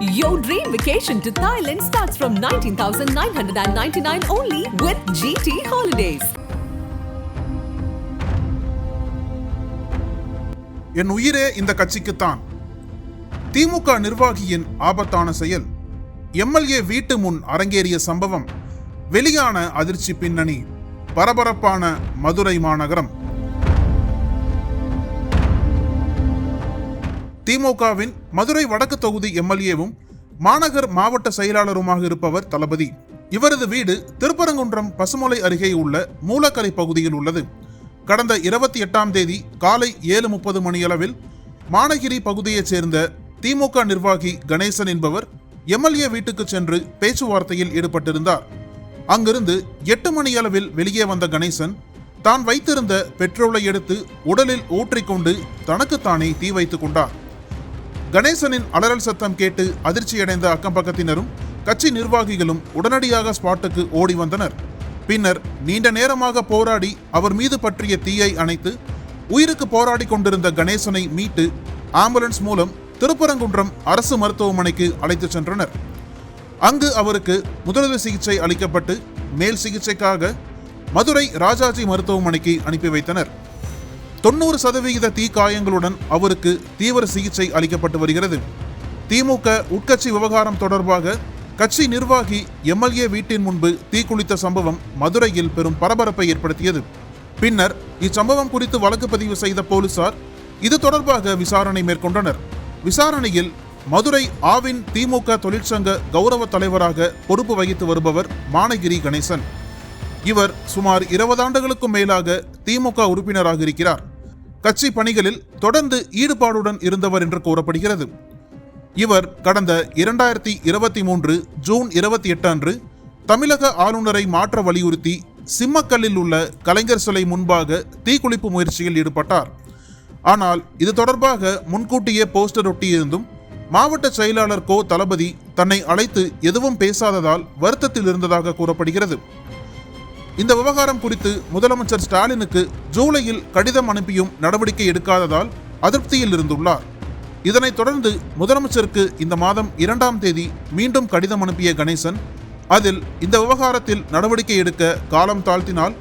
Your dream vacation to Thailand starts from 19,999 only with GT Holidays. என் உயிரே இந்த கட்சிக்குத்தான். திமுக நிர்வாகியின் ஆபத்தான செயல். எம்எல்ஏ வீட்டு முன் அரங்கேறிய சம்பவம். வெளியான அதிர்ச்சி பின்னணி. பரபரப்பான மதுரை மாநகரம். திமுகவின் மதுரை வடக்கு தொகுதி எம்எல்ஏவும் மாநகர் மாவட்ட செயலாளருமாக இருப்பவர் தளபதி. இவரது வீடு திருப்பரங்குன்றம் பசுமலை அருகே உள்ள மூலக்கரை பகுதியில் உள்ளது. கடந்த இருபத்தி எட்டாம் தேதி காலை ஏழு முப்பது மணியளவில் மானகிரி பகுதியைச் சேர்ந்த திமுக நிர்வாகி கணேசன் என்பவர் எம்எல்ஏ வீட்டுக்கு சென்று பேச்சுவார்த்தையில் ஈடுபட்டிருந்தார். அங்கிருந்து எட்டு மணியளவில் வெளியே வந்த கணேசன் தான் வைத்திருந்த பெட்ரோலை எடுத்து உடலில் ஊற்றிக்கொண்டு தனக்குத்தானே தீ வைத்துக் கொண்டார். கணேசனின் அலறல் சத்தம் கேட்டு அதிர்ச்சியடைந்த அக்கம் பக்கத்தினரும் கட்சி நிர்வாகிகளும் உடனடியாக ஸ்பாட்டுக்கு ஓடி வந்தனர். பின்னர் நீண்ட நேரமாக போராடி அவர் மீது பற்றிய தீயை அணைத்து உயிருக்கு போராடி கொண்டிருந்த கணேசனை மீட்டு ஆம்புலன்ஸ் மூலம் திருப்பரங்குன்றம் அரசு மருத்துவமனைக்கு அழைத்துச் சென்றனர். அங்கு அவருக்கு முதலுதவி சிகிச்சை அளிக்கப்பட்டு மேல் சிகிச்சைக்காக மதுரை ராஜாஜி மருத்துவமனைக்கு அனுப்பி வைத்தனர். தொண்ணூறு சதவிகித தீக்காயங்களுடன் அவருக்கு தீவிர சிகிச்சை அளிக்கப்பட்டு வருகிறது. திமுக உட்கட்சி விவகாரம் தொடர்பாக கட்சி நிர்வாகி எம்எல்ஏ வீட்டின் முன்பு தீக்குளித்த சம்பவம் மதுரையில் பெரும் பரபரப்பை ஏற்படுத்தியது. பின்னர் இச்சம்பவம் குறித்து வழக்கு பதிவு செய்த போலீசார் இது தொடர்பாக விசாரணை மேற்கொண்டனர். விசாரணையில் மதுரை ஆவின் திமுக தொழிற்சங்க கௌரவ தலைவராக பொறுப்பு வகித்து வருபவர் மானகிரி கணேசன். இவர் சுமார் இருபது ஆண்டுகளுக்கும் மேலாக திமுக உறுப்பினராக இருக்கிறார். கட்சி பணிகளில் தொடர்ந்து ஈடுபாடுடன் இருந்தவர் என்று கூறப்படுகிறது. இவர் கடந்த இரண்டாயிரத்தி இருபத்தி மூன்று ஜூன் இருபத்தி எட்டு அன்று தமிழக ஆளுநரை மாற்ற வலியுறுத்தி சிம்மக்கல்லில் உள்ள கலைஞர் சிலை முன்பாக தீக்குளிப்பு முயற்சியில் ஈடுபட்டார். ஆனால் இது தொடர்பாக முன்கூட்டியே போஸ்டர் ஒட்டியிருந்தும் மாவட்ட செயலாளர் கோ தளபதி தன்னை அழைத்து எதுவும் பேசாததால் வருத்தத்தில் இருந்ததாக கூறப்படுகிறது. இந்த விவகாரம் குறித்து முதலமைச்சர் ஸ்டாலினுக்கு ஜூலையில் கடிதம் அனுப்பியும் நடவடிக்கை எடுக்காததால் அதிருப்தியில் இருந்துள்ளார். இதனைத் தொடர்ந்து முதலமைச்சருக்கு இந்த மாதம் இரண்டாம் தேதி மீண்டும் கடிதம் அனுப்பிய கணேசன் அதில் இந்த விவகாரத்தில் நடவடிக்கை எடுக்க காலம் தாழ்த்தினால்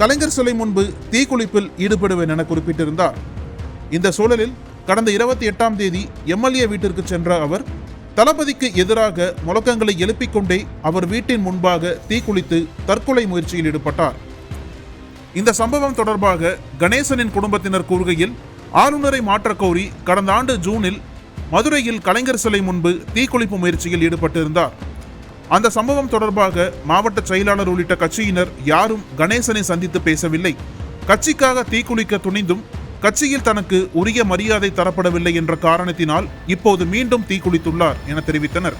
கலைஞர் சிலை முன்பு தீக்குளிப்பில் ஈடுபடுவேன் என குறிப்பிட்டிருந்தார். இந்த சூழலில் கடந்த இருபத்தி எட்டாம் தேதி எம்எல்ஏ வீட்டிற்கு சென்ற அவர் தளபதிக்கு எதிராக முழக்கங்களை எழுப்பிக் கொண்டே அவர் வீட்டின் முன்பாக தீக்குளித்து தற்கொலை முயற்சியில் ஈடுபட்டார். இந்த சம்பவம் தொடர்பாக கணேசனின் குடும்பத்தினர் கூறுகையில் ஆளுநரை மாற்ற கோரி கடந்த ஆண்டு ஜூனில் மதுரையில் கலைஞர் சிலை முன்பு தீக்குளிப்பு முயற்சியில் ஈடுபட்டிருந்தார். அந்த சம்பவம் தொடர்பாக மாவட்ட செயலாளர் உள்ளிட்ட கட்சியினர் யாரும் கணேசனை சந்தித்து பேசவில்லை. கட்சிக்காக தீக்குளிக்க துணிந்தும் கட்சியில் தனக்கு உரிய மரியாதை தரப்படவில்லை என்ற காரணத்தினால் இப்போது மீண்டும் தீக்குளித்துள்ளார் என தெரிவித்தனர்.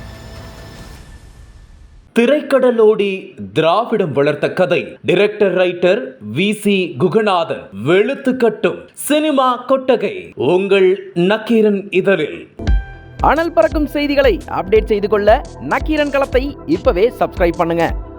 திரைக்கடலோடி திராவிடம் வளர்த்த கதை. Director writer V C Guganathan. வெளுத்து கட்டும் சினிமா கொட்டகை. உங்கள் நக்கீரன் இதழில். அனல் பறக்கும் செய்திகளை அப்டேட் செய்து கொள்ள நக்கீரன் களத்தை இப்பவே சப்ஸ்கிரைப் பண்ணுங்க.